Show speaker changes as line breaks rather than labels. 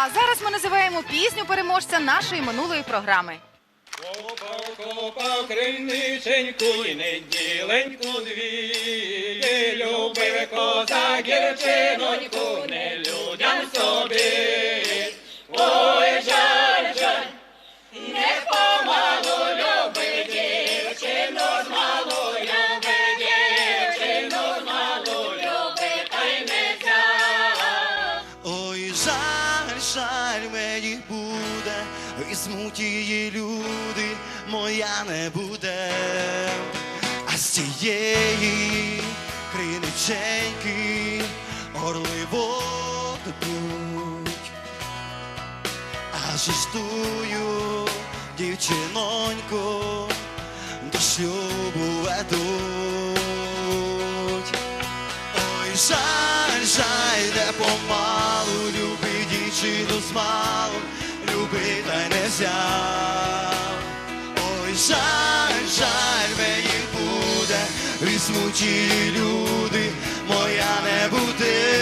А зараз ми називаємо пісню переможця нашої минулої програми.
Копав, копав криниченьку і неділеньку дві, любив козак гірчиноньку, не людям собі. Ой, жаль, жаль, не помалу люби дівчину, змалу люби дівчину, змалу люби, та й не взяв.
Ой, жаль, жаль мені буде, візьмуть її люди, моя не буде, а з цієї криниченьки орли дадуть, аж жестую дівчиноньку до шлюбу ведуть. Ой, жаль, жаль, де помалу, люби дівчину змалу, люби та й не взяв. Ой, жаль, жаль, мені буде, візьмуть її люди, моя не буде.